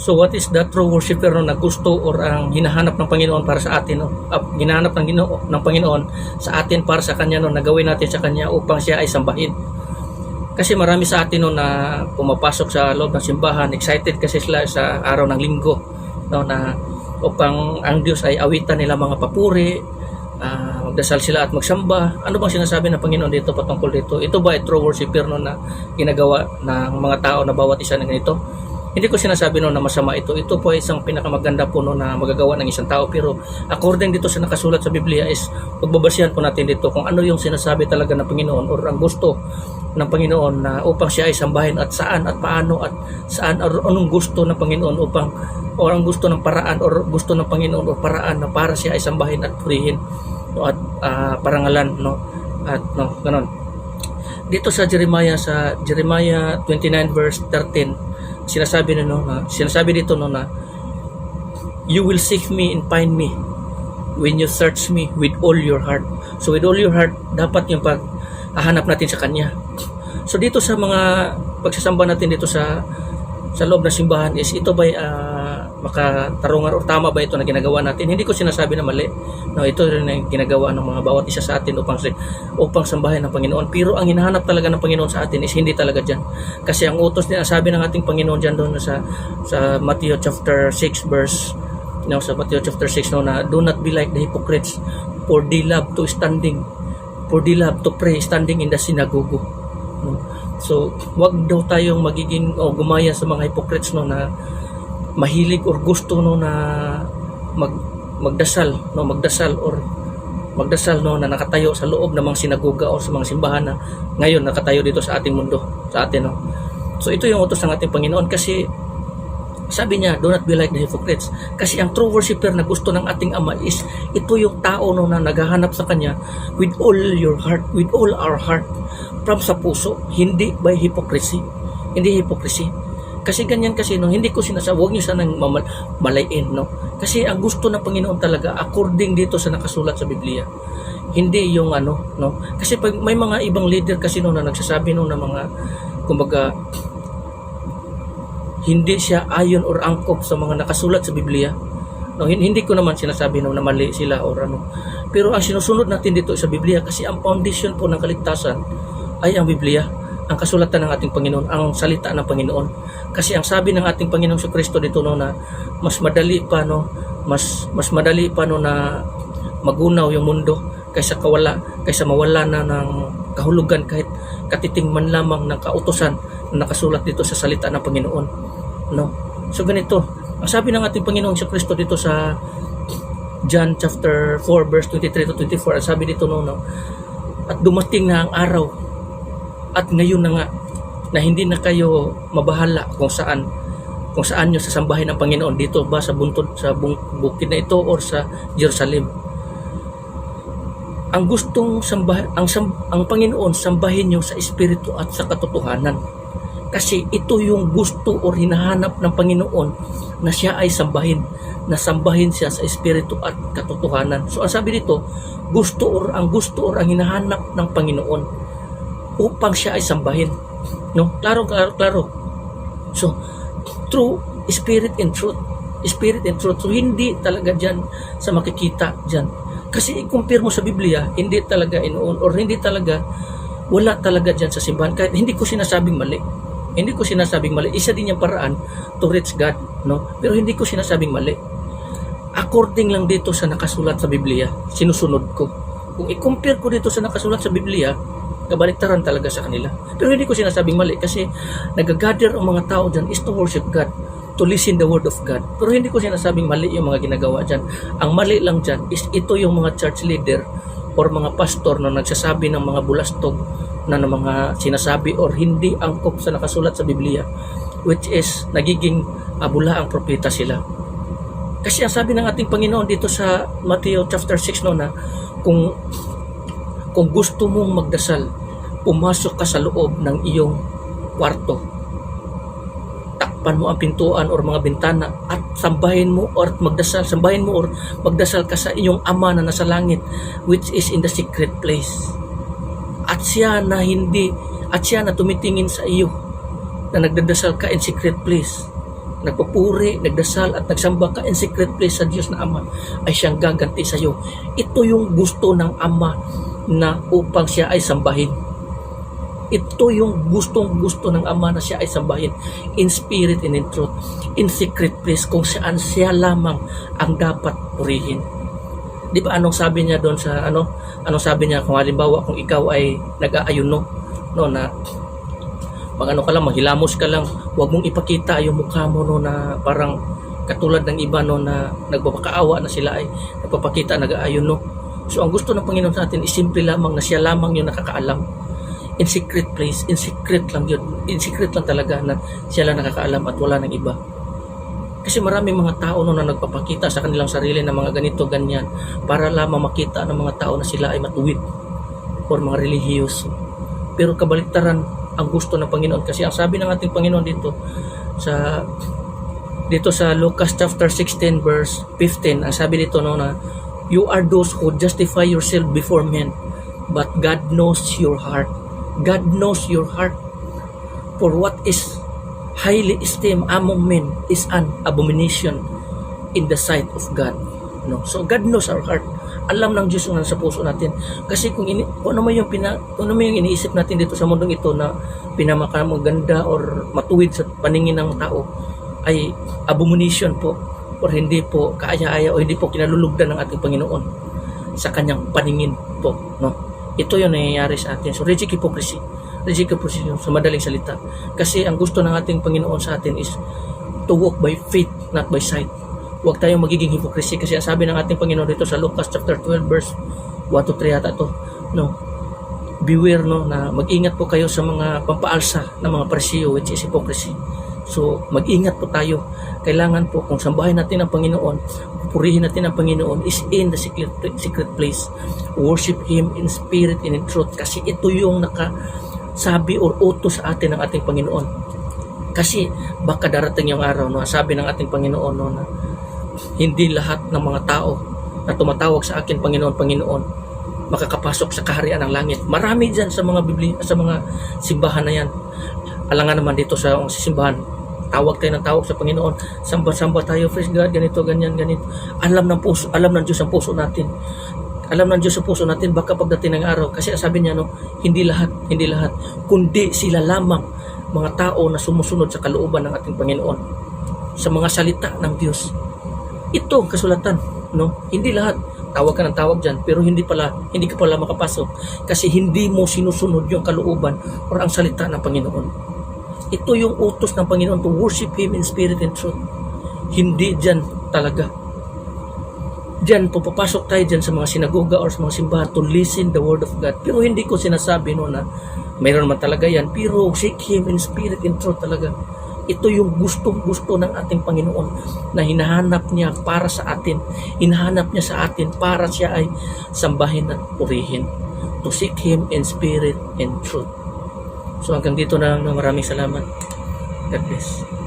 So what is the true worshiper no, na gusto or ang hinahanap ng Panginoon para sa atin no? Uh, hinahanap ng, Ginoo, ng Panginoon sa atin para sa kanya no, na gawin natin sa kanya upang siya ay sambahin. Kasi marami sa atin no, na pumapasok sa loob ng simbahan, excited kasi sila sa araw ng linggo no, na upang ang Diyos ay awitan nila mga papuri, ah, magdasal sila at magsamba. Ano bang sinasabi ng Panginoon dito patungkol dito? Ito ba ay true worshiper no, na ginagawa ng mga tao na bawat isa ng ganito? Hindi ko sinasabi no na masama ito. Ito po ay isang pinakamaganda po no na magagawa ng isang tao. Pero according dito sa nakasulat sa Biblia is pagbabasihan po natin dito kung ano yung sinasabi talaga ng Panginoon or ang gusto ng Panginoon na upang siya ay sambahin at saan at paano at saan or anong gusto ng Panginoon upang o ang gusto ng paraan or gusto ng Panginoon or paraan na para siya ay sambahin at purihin no, at ah, parangalan no at no ganon dito sa Jeremiah sa Jeremiah 29 verse 13 sinasabi no na sinasabi dito no na you will seek me and find me when you search me with all your heart. So with all your heart dapat yung pag hahanap natin sa kanya. So dito sa mga pagsasamba natin dito sa sa loob ng simbahan is ito ba uh, makatarungan o tama ba ito na ginagawa natin? Hindi ko sinasabi na mali. No ito rin ang ginagawa ng mga bawat isa sa atin upang upang sambahin ng Panginoon. Pero ang hinahanap talaga ng Panginoon sa atin is hindi talaga diyan kasi ang utos niya sabi ng ating Panginoon diyan doon sa sa Matthew chapter 6 verse no, sa Matthew chapter 6 no, na do not be like the hypocrites for they love to standing for they love to pray standing in the synagogue. No? So, wag daw tayong magiging o gumaya sa mga hypocrites no na mahilig or gusto no na mag magdasal no magdasal or magdasal no na nakatayo sa loob ng mga sinagoga o sa mga simbahan na ngayon nakatayo dito sa ating mundo sa atin no. So ito yung utos ng ating Panginoon kasi sabi niya, do not be like the hypocrites. Kasi ang true worshiper na gusto ng ating Ama is ito yung tao no, na naghahanap sa Kanya with all your heart, with all our heart, from sa puso, hindi by hypocrisy. Hindi hypocrisy. Kasi ganyan kasi, no, hindi ko sinasabi, huwag niyo sanang mamal- malayin, no. Kasi ang gusto ng Panginoon talaga, according dito sa nakasulat sa Biblia, hindi yung ano, no. Kasi pag may mga ibang leader kasi no, na nagsasabi no, na mga, kumbaga, hindi siya ayon or angkop sa mga nakasulat sa Biblia. No, hin- hindi ko naman sinasabi no, na mali sila or ano. Pero ang sinusunod natin dito sa Biblia kasi ang foundation po ng kaligtasan ay ang Biblia, ang kasulatan ng ating Panginoon, ang salita ng Panginoon. Kasi ang sabi ng ating Panginoong Kristo dito no na mas madali pa no, mas mas madali pa no na magunaw yung mundo kaysa kawala, kaysa mawala na ng kahulugan kahit katiting man lamang ng kautosan na nakasulat dito sa salita ng Panginoon. No? So ganito, ang sabi ng ating Panginoong Kristo dito sa John chapter 4 verse 23 to 24, ang sabi dito no, no, at dumating na ang araw at ngayon na nga na hindi na kayo mabahala kung saan kung saan nyo sasambahin ang Panginoon dito ba sa buntod sa bukid na ito or sa Jerusalem. Ang gustong sambah ang sam, ang Panginoon sambahin niyo sa espiritu at sa katotohanan. Kasi ito yung gusto o hinahanap ng Panginoon na siya ay sambahin na sambahin siya sa espiritu at katotohanan. So ang sabi dito gusto or ang gusto or ang hinahanap ng Panginoon upang siya ay sambahin no klaro klaro klaro so true spirit and truth spirit and truth so hindi talaga diyan sa makikita diyan kasi i-compare mo sa Biblia, hindi talaga inuun or hindi talaga wala talaga diyan sa simbahan kahit hindi ko sinasabing mali. Hindi ko sinasabing mali. Isa din yung paraan to reach God, no? Pero hindi ko sinasabing mali. According lang dito sa nakasulat sa Biblia, sinusunod ko. Kung i-compare ko dito sa nakasulat sa Biblia, kabaliktaran talaga sa kanila. Pero hindi ko sinasabing mali kasi nagagather ang mga tao dyan is to worship God to listen the word of God. Pero hindi ko sinasabing mali yung mga ginagawa dyan. Ang mali lang dyan is ito yung mga church leader or mga pastor na nagsasabi ng mga bulastog na ng mga sinasabi or hindi angkop sa nakasulat sa Biblia which is nagiging abula ang propeta sila. Kasi ang sabi ng ating Panginoon dito sa Matthew chapter 6 no na kung kung gusto mong magdasal, pumasok ka sa loob ng iyong kwarto takpan mo ang pintuan or mga bintana at sambahin mo or magdasal, sambahin mo or magdasal ka sa iyong ama na nasa langit which is in the secret place. At siya na hindi, at siya na tumitingin sa iyo na nagdadasal ka in secret place nagpupuri, nagdasal at nagsamba ka in secret place sa Diyos na Ama ay siyang gaganti sa iyo. Ito yung gusto ng Ama na upang siya ay sambahin. Ito yung gustong gusto ng Ama na siya ay sambahin in spirit and in truth, in secret place kung saan siya lamang ang dapat purihin. Di ba anong sabi niya doon sa ano? Anong sabi niya kung halimbawa kung ikaw ay nag-aayuno no na mag ano ka lang, maghilamos ka lang, huwag mong ipakita yung mukha mo no na parang katulad ng iba no na nagpapakaawa na sila ay nagpapakita nag-aayon no. So ang gusto ng Panginoon sa atin is simple lamang na siya lamang yung nakakaalam. In secret place, in secret lang yun. In secret lang talaga na siya lang nakakaalam at wala ng iba. Kasi maraming mga tao no na nagpapakita sa kanilang sarili ng mga ganito, ganyan para lamang makita ng mga tao na sila ay matuwid or mga relihiyoso. Pero kabaliktaran ang gusto ng Panginoon kasi ang sabi ng ating Panginoon dito sa dito sa Lucas chapter 16 verse 15 ang sabi dito no na you are those who justify yourself before men but God knows your heart God knows your heart. For what is highly esteemed among men is an abomination in the sight of God. No. So God knows our heart. Alam ng Diyos yung nasa puso natin. Kasi kung, ini, kung ano man yung pina, kung ano man yung iniisip natin dito sa mundong ito na pinamaka maganda or matuwid sa paningin ng tao ay abomination po or hindi po kaaya-aya o hindi po kinalulugdan ng ating Panginoon sa kanyang paningin po no ito yung nangyayari sa atin. So reject hypocrisy. Reject hypocrisy sa madaling salita. Kasi ang gusto ng ating Panginoon sa atin is to walk by faith not by sight. Huwag tayong magiging hypocrisy kasi ang sabi ng ating Panginoon dito sa Lucas chapter 12 verse 1 to 3 yata to. No? Beware no na mag-ingat po kayo sa mga pampaalsa ng mga parisiyo which is hypocrisy so mag-ingat po tayo kailangan po kung sambahin natin ang Panginoon purihin natin ang Panginoon is in the secret, secret place worship Him in spirit and in truth kasi ito yung nakasabi or utos sa atin ng ating Panginoon kasi baka darating yung araw no sabi ng ating Panginoon no na hindi lahat ng mga tao na tumatawag sa akin Panginoon Panginoon makakapasok sa kaharian ng langit. Marami diyan sa mga Biblia, sa mga simbahan na yan. Alangan naman dito sa simbahan. Tawag tayo ng tawag sa Panginoon. Samba-samba tayo, praise God, ganito, ganyan, ganito. Alam ng puso, alam ng Diyos ang puso natin. Alam ng Diyos ang puso natin baka pagdating ng araw. Kasi sabi niya, no, hindi lahat, hindi lahat. Kundi sila lamang mga tao na sumusunod sa kalooban ng ating Panginoon. Sa mga salita ng Diyos ito ang kasulatan no hindi lahat tawag ka ng tawag dyan pero hindi pala hindi ka pala makapasok kasi hindi mo sinusunod yung kalooban or ang salita ng Panginoon ito yung utos ng Panginoon to worship Him in spirit and truth hindi dyan talaga dyan pupapasok tayo dyan sa mga sinagoga or sa mga simbahan to listen the word of God pero hindi ko sinasabi no na mayroon man talaga yan pero seek Him in spirit and truth talaga ito yung gustong-gusto ng ating Panginoon na hinahanap niya para sa atin. Hinahanap niya sa atin para siya ay sambahin at purihin. To seek Him in spirit and truth. So hanggang dito na lang. Maraming salamat. God bless.